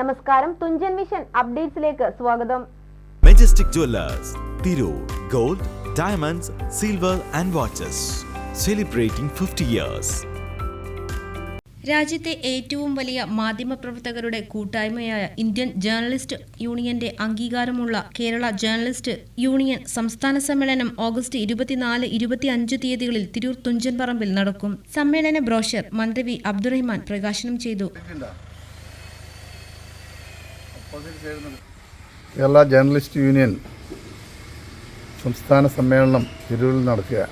നമസ്കാരം. തുഞ്ചൻ മിഷൻ അപ്ഡേറ്റ്സിലേക്ക് സ്വാഗതം. Majestic jewellers Tirur gold diamonds silver and watches celebrating fifty years രാജ്യത്തെ ഏറ്റവും വലിയ മാധ്യമപ്രവർത്തകരുടെ കൂട്ടായ്മയായ ഇന്ത്യൻ ജേർണലിസ്റ്റ് യൂണിയന്റെ അംഗീകാരമുള്ള കേരള ജേർണലിസ്റ്റ് യൂണിയൻ സംസ്ഥാന സമ്മേളനം ഓഗസ്റ്റ് ഇരുപത്തിനാല് ഇരുപത്തിയഞ്ച് തീയതികളിൽ തിരൂർ തുഞ്ചൻപറമ്പിൽ നടക്കും. സമ്മേളന ബ്രോഷർ മന്ത്രി വി അബ്ദുറഹ്മാൻ പ്രകാശനം ചെയ്തു. കേരള ജേർണലിസ്റ്റ് യൂണിയൻ സംസ്ഥാന സമ്മേളനം തിരൂരിൽ നടക്കുക.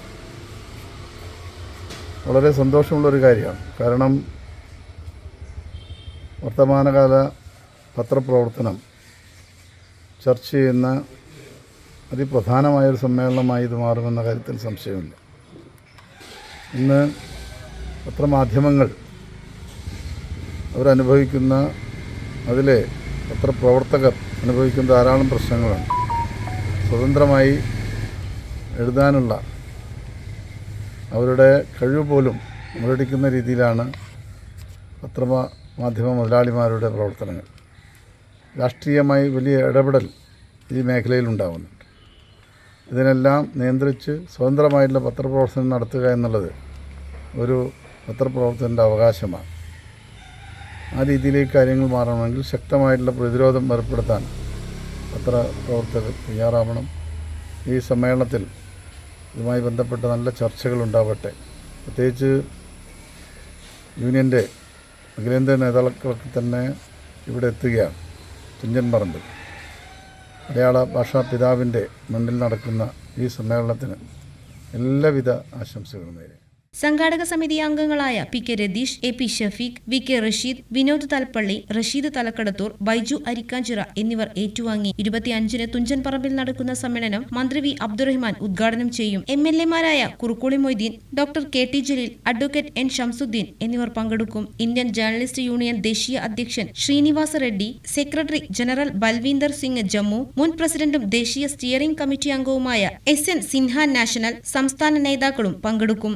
വളരെ സന്തോഷമുള്ളൊരു കാര്യമാണ്. കാരണം വർത്തമാനകാല പത്രപ്രവർത്തനം ചർച്ച ചെയ്യുന്ന അതിപ്രധാനമായൊരു സമ്മേളനമായി ഇത് മാറുമെന്ന കാര്യത്തിൽ സംശയമില്ല. ഇന്ന് പത്രമാധ്യമങ്ങൾ അവരനുഭവിക്കുന്ന അതിലെ പത്രപ്രവർത്തകർ അനുഭവിക്കുന്ന ധാരാളം പ്രശ്നങ്ങളാണ്. സ്വതന്ത്രമായി എഴുതാനുള്ള അവരുടെ കഴിവ് പോലും മുരടിക്കുന്ന രീതിയിലാണ് പത്രമ മാധ്യമ മുതലാളിമാരുടെ പ്രവർത്തനങ്ങൾ. രാഷ്ട്രീയമായി വലിയ ഇടപെടൽ ഈ മേഖലയിൽ ഉണ്ടാകുന്നുണ്ട് ഇതിനെല്ലാം നിയന്ത്രിച്ച് സ്വതന്ത്രമായിട്ടുള്ള പത്രപ്രവർത്തനം നടത്തുക എന്നുള്ളത് ഒരു പത്രപ്രവർത്തകന്റെ അവകാശമാണ്. ആ രീതിയിലേക്ക് കാര്യങ്ങൾ മാറണമെങ്കിൽ ശക്തമായിട്ടുള്ള പ്രതിരോധം ഏർപ്പെടുത്താൻ പത്രപ്രവർത്തകർ തയ്യാറാവണം. ഈ സമ്മേളനത്തിൽ ഇതുമായി ബന്ധപ്പെട്ട നല്ല ചർച്ചകൾ ഉണ്ടാവട്ടെ. പ്രത്യേകിച്ച് യൂണിയന്റെ അഖിലേന്ത്യാ നേതാക്കളൊക്കെ തന്നെ ഇവിടെ എത്തുകയാണ് തുഞ്ചൻ പറമ്പ് മലയാള ഭാഷാ പിതാവിന്റെ മുന്നിൽ നടക്കുന്ന ഈ സമ്മേളനത്തിന് എല്ലാവിധ ആശംസകളും നേരെ സംഘാടക സമിതി അംഗങ്ങളായ P K Ratheesh A P Shafeeq V K Rasheed Vinod Thalappally Rasheed Thalakkadathur Baiju Arikkanchira എന്നിവർ ഏറ്റുവാങ്ങി. ഇരുപത്തിയഞ്ചിന് തുഞ്ചൻപറമ്പിൽ നടക്കുന്ന സമ്മേളനം മന്ത്രി വി അബ്ദുറഹ്മാൻ ഉദ്ഘാടനം ചെയ്യും. M L എമാരായ Kurukkoli Moideen doctor K T Jaleel advocate N Shamsuddeen എന്നിവർ പങ്കെടുക്കും. ഇന്ത്യൻ ജേർണലിസ്റ്റ് യൂണിയൻ ദേശീയ അധ്യക്ഷൻ ശ്രീനിവാസ റെഡ്ഡി സെക്രട്ടറി ജനറൽ ബൽവീന്ദർ സിംഗ് ജമ്മു മുൻ പ്രസിഡന്റും ദേശീയ സ്റ്റിയറിംഗ് കമ്മിറ്റി അംഗവുമായ എസ് എൻ സിൻഹ നാഷണൽ സംസ്ഥാന നേതാക്കളും പങ്കെടുക്കും.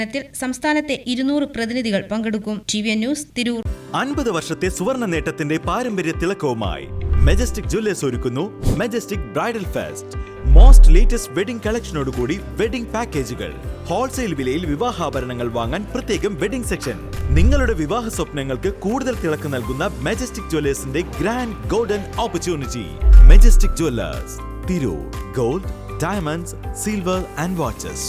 സമ്മേളനത്തിൽ സംസ്ഥാനത്തെ ഇരുന്നൂറ് പ്രതിനിധികൾ പങ്കെടുക്കും. T V news Tirur. അൻപത് വർഷത്തെ സുവർണ നേട്ടത്തിന്റെ പാരമ്പര്യ തിളക്കവുമായി മെജസ്റ്റിക് ജ്വല്ലേഴ്സ് ഒരുക്കുന്നു majestic bridal fest most latest wedding കളക്ഷനോടുകൂടി wedding പാക്കേജുകൾ ഹോൾസെയിൽ വിലയിൽ വിവാഹാഭരണങ്ങൾ വാങ്ങാൻ പ്രത്യേകം വെഡിംഗ് സെക്ഷൻ നിങ്ങളുടെ വിവാഹ സ്വപ്നങ്ങൾക്ക് കൂടുതൽ തിളക്ക് നൽകുന്ന majestic ജ്വല്ലേഴ്സിന്റെ grand golden opportunity majestic jewellers Tirur. Gold diamonds silver and watches